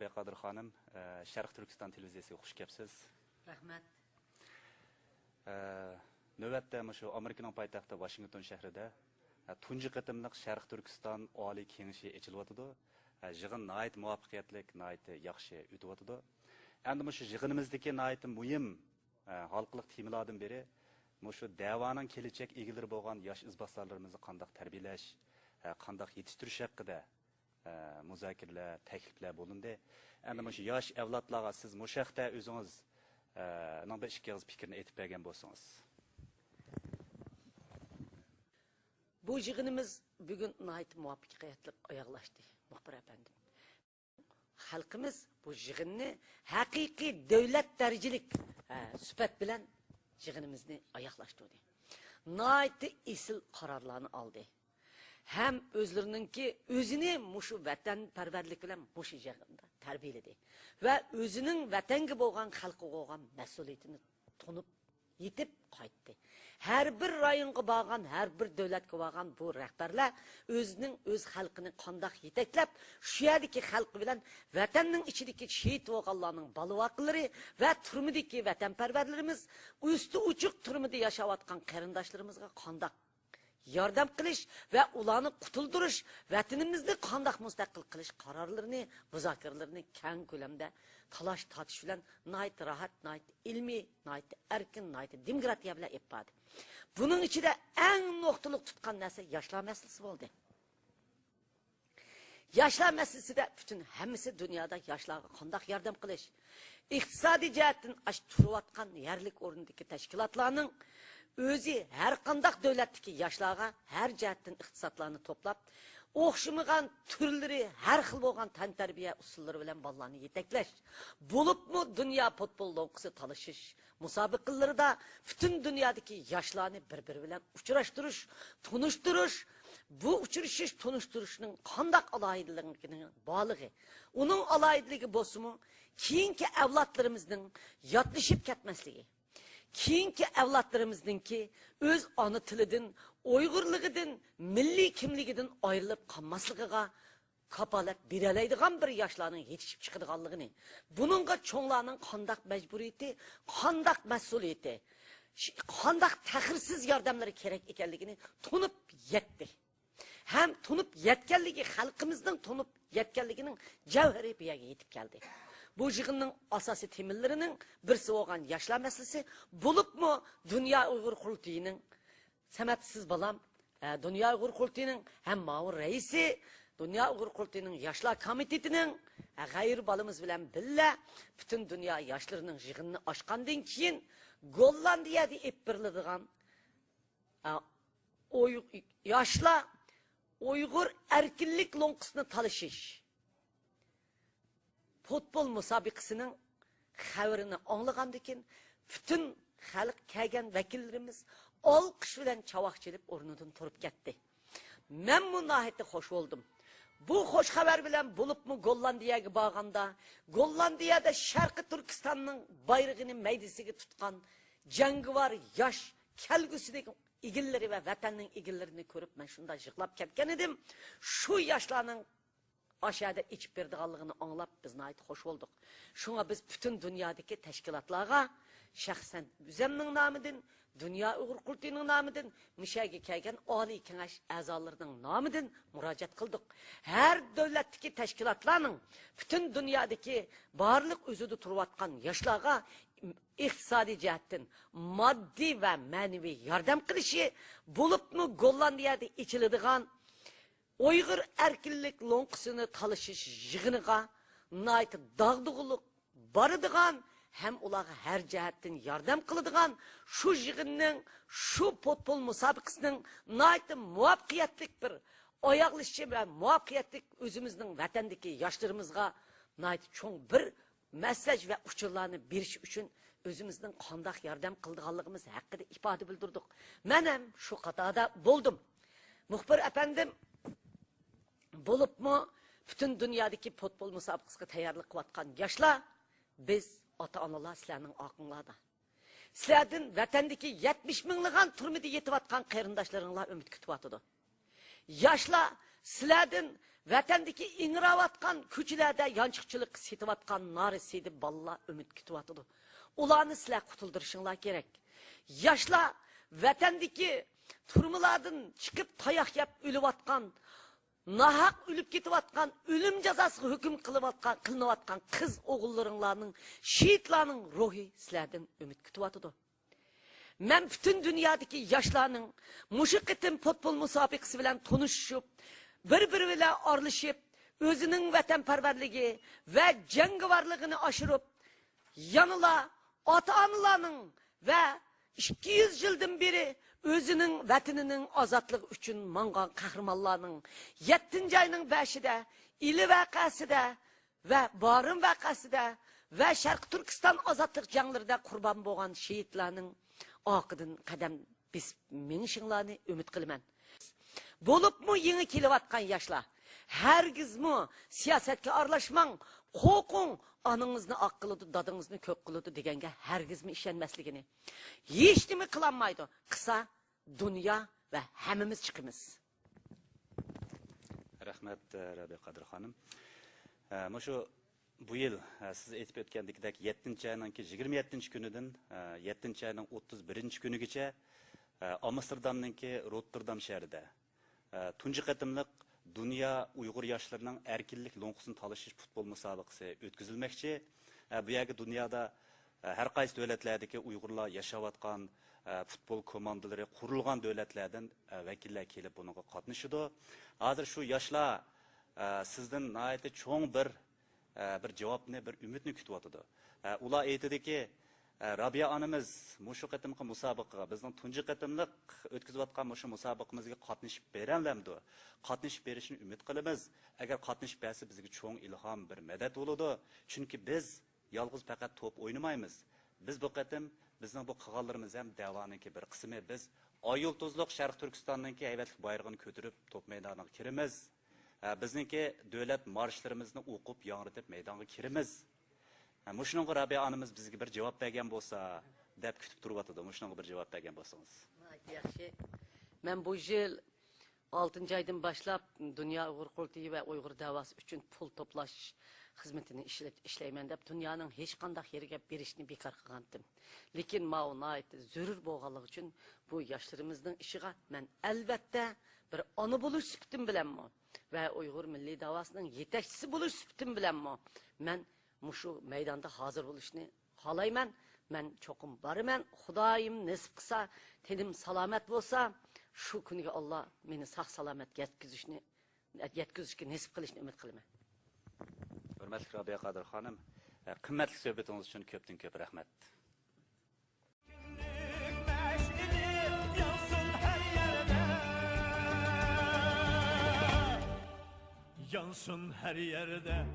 Abeyqadir xonim, e, Sharq Turkiston televiziyasiga xush kelibsiz. Rahmat. E, Navbatda mana shu Amerikaning poytaxti Washington shahrida e, tunji qatimliq Sharq Turkiston Oliy kengashi echilyotidi. E, Yig'in nihoyat muvaffaqiyatli, nihoyat yaxshi o'tyotidi. Endi mana shu yig'inimizdagi nihoyat muhim e, xalqlik temalardan biri mana shu da'voning kelajak egalari bo'lgan yosh izbosarlarimizni qandoq tarbiyalash, e, qandoq yetishtirish haqida e, muzokaralar, takliflar bo'lindi. Endi mana shu yosh avlodlarga siz mushaqda o'zingiz e, nang bir ikki og'iz fikrni aytib bergan bo'lsangiz. Bu yig'inimiz bugun muvaffaqiyatli oyoqlashdi, muxbir efendim. Xalqimiz bu yig'inni haqiqiy davlat darajalik sifat bilan yig'inimizni oyoqlashtirdi. Nihoyat isil qarorlarni oldi. Hem özlerininki özünü muşu vatanparvarlik bilan muşu yig'inda tarbiyaladi va o'zining vatanga bo'lgan xalqiga bo'lgan mas'uliyatini tunib yetib qaytdi. Har bir rayonga borgan, har bir davlatga borgan bu rahbarlar o'zining o'z xalqini qandoq yetaklab, shu yerdagi xalqi bilan vatanning ichidagi shehid bo'lganlarning balvoqlari va turmidagi vatanparvarlarimiz usti uchuq turmida yashayotgan qarindoshlarimizga qandoq yordam qilish va ularni qutuldirish vatanimizni qandoq mustaqil qilish qarorlarini muzokaralarni keng ko'lamda talash tortish bilan nihoyat rohat nihoyat ilmiy nihoyat erkin nihoyat demokratiya bilan epadi buning ichida eng nuqtaliq tutgan narsa yoshlar masalasi bo'ldi. Yoshlar masalasida butun hammasi dunyoda yoshlarga qandoq yordam qilish iqtisodiy jihatdan turayotgan yerlik o'rnidagi tashkilotlarning o'zi har qandaq davlatdagi yoshlarga har jihatdan iqtisodlarni to'plab o'xshamagan turlari har xil bo'lgan tan tarbiya usullari bilan bolalarni yetaklash bo'libmi dunyo futbol lo'qisi talashish musobaqalarida butun dunyodagi yoshlarni bir biri bilan uchrashtirish tunishtirish bu uchrashish tunishtirishning qandaq aloyidaligining borlig'i uning aloyidligi bo'lsimi keyingi avlodlarimizning yodlashib ketmasligi keyingi avlodlarimizningki o'z ona tilidan uyg'urligidan milliy kimligidan ayrilib qolmasligiga kapolat beroladigan bir yoshlarning yetishib chiqadiganligini buningga cho'nglarning qandoq majburiyati qandoq mas'uliyati qandoq tahirsiz yordamlari kerak ekanligini tunib yetdi. Ham tunib yetganligi xalqimizning tunib yetganligining javhari bu yerga yetib keldi bu yig'inning asosiy temillarining birisi bo'lgan yoshlar masalasi bo'libmi dunyo uyg'ur qurultiyining samatsiz bolam e, dunyo uyg'ur qurultiyining ham mavur raisi dunyo uyg'ur qurultiyining yoshlar komitetining e, g'ayri bolamiz bilan billa butun dunyo yoshlarining yig'inini ochgandan keyin gollandiyada ep beriladigan e, oy- yoshlar uyg'ur erkinlik lo'nqisini talashish futbol musobaqasining xabarini anglagandan keyin butun xalq kelgan vakillarimiz olqish bilan chavoq chelib o'rnidan turib ketdi man bu nihoyatda xush bo'ldim bu xush xabar bilan bo'libmi gollandiyaga borganda gollandiyada sharqi turkistonning bayrog'ini maydasiga tutgan jangovar yosh kelgusidagi egillari va vatanning egillarini ko'rib man shunday yig'lab ketgan edim shu yoshlarning aşağıda içip berdiğanlığını anlap biz nait hoş olduk. Şuna biz bütün dünyadaki teşkilatlara şahsen üzemnin namıdın, Dünya Uyghur Kultuyu'nun namıdın, müşahgi kelgen Ali Kengaş azalarının namıdın müracaat kıldık. Her devletteki teşkilatlarının bütün dünyadaki barlık üzüdü turvatkan yaşlarga iqtisadi jihatdan moddiy va ma'naviy yordam qilishi bo'libmi gollandiyada ichiladigan Uyghur erkinlik lo'nqisini talashish yig'iniga nayt dag'dug'uliq boradigan ham ularga har jihatdan yordam qiladigan shu yig'inning shu futbol musobaqasining nayt muvaffaqiyatli bir oyoqlishi va muvaffaqiyatli o'zimizning vatandagi yoshlarimizga nayt cho'ng bir mesaj va uchurlarni berish uchun o'zimizning qandoq yordam qildiganligimiz haqida ifoda bildirdik. Man ham shu qatorda bo'ldim muxbir apandim bo'libmi butun dunyodagi futbol musobaqasiga tayyorlik qilayotgan yoshlar biz ota onalar sizlarning oqinglarda sizlardan vatandagi yetmish minglagan turmida yetayotgan qarindoshlaringlar umid kutyotidi yoshlar sizlardan vatandagi ingrayotgan ko'chalarda yanchiqchilik setayotgan narisiydi bolalar umid kutyotidi ularni sizlar qutuldirishinglar kerak yoshlar vatandagi turmalardan chiqib tayoq yeb o'layotgan nahaq o'lib ketayotgan o'lim jazosiga hukm qilayotgan qilinayotgan qiz o'g'illaringlarning shehidlarning ruhi sizlardan umid kutyotidi Men bütün dünyadaki yaşlarının muşu qitim futbol musobaqasi bilan tanışıp, bir-biri bilan aralashib, o'zining vatanparvarligi va jangovarligini oshirib, yanıla ota-onalarning va 200 yildan beri o'zining vatanining ozodligi uchun mangan qahramonlarning 7 ayning 5ida ili vaqasida va borim vaqasida va sharq turkiston ozodlik janglarida qurbon bo'lgan shehidlarning oqidan qadam biz minishinglarni umid qilaman bo'libmi yangi kelayotgan yoshlar hargizmi siyosatga aralashmang qo'rqing onangizni oq qiladi dadingizni ko'p qiladi deganga hargizmi ishonmasligini hech nima qilolmaydi qilsa dunyo va hammamiz chiqimiz rahmat e, rabiya qadir xonim e, mana shu bu yil e, siz aytib o'tgandekdek yettinchi ayninki yigirma yettinchi kunidan e, yettinchi ayning o'ttiz birinchi kunigacha e, amsterdamninki rotterdam shahrida tunji qatimliq Дүния ұйғыр яшыларының әркеллік лонқысын талышыш футбол мұсабықсы өткізілмекші. Бұяғы дүнияда әр қайсы дөлетләді ке ұйғырла яшаватқан футбол командылары құрылған дөлетләдің вәкілі келіп бұныңға қатнышыды. Азыр шу яшыла сіздің наайты чоң бір жауапны, бір үмітні күтуатыды. Ұла әйтеді ке, robiya onamiz mushu qatimqi musobaqaga bizning tunji qatimliq o'tkazayotgan mushu musobaqamizga qatnashib beranlamdi qatnashib berishni umid qilamiz agar qatnashib bersa bizga cho'ng ilhom bir madad bo'ladi chunki biz yolg'iz faqat to'p o'ynamaymiz biz bu qatim bizning bu qilganlarimiz ham davoniki bir qismi biz oy yulduzliq sharq turkistonniki haybatli bayrog'ini ko'tarib to'p maydoniga kiramiz bizniki davlat marshlarimizni o'qib yongritib maydonga kiramiz Mushunga Rabiya onamiz bizga bir javob bergan bo'lsa deb kutib turyotidi. Mushunga bir javob bergan bo'lsangiz. yaxshi man bu yil oltinchi oydan boshlab dunyo uyg'ur qurultiyi va uyg'ur davosi uchun pul to'plash xizmatini ishlayman deb dunyoning hech qanday yeriga berishni bekor qilgandim lekin mau zarur bo'lganligi uchun bu yoshlarimizning ishiga man albatta bir ona bo'lish sifatim bilanmi va uyg'ur milliy davosining yetakchisi bo'lish sifatim bilanmi man mushu maydonda hozir bo'lishni xohlayman man cho'qim boraman xudoyim nasib qilsa tenim salomat bo'lsa shu kuniga olloh meni sog' salomat yetkazishni yetkazishga nasib qilishni umid qilaman Hurmatli Rabiya Qodir xonim, e, qimmatli suhbatingiz uchun ko'pdan ko'p rahmat. Yansın her yerde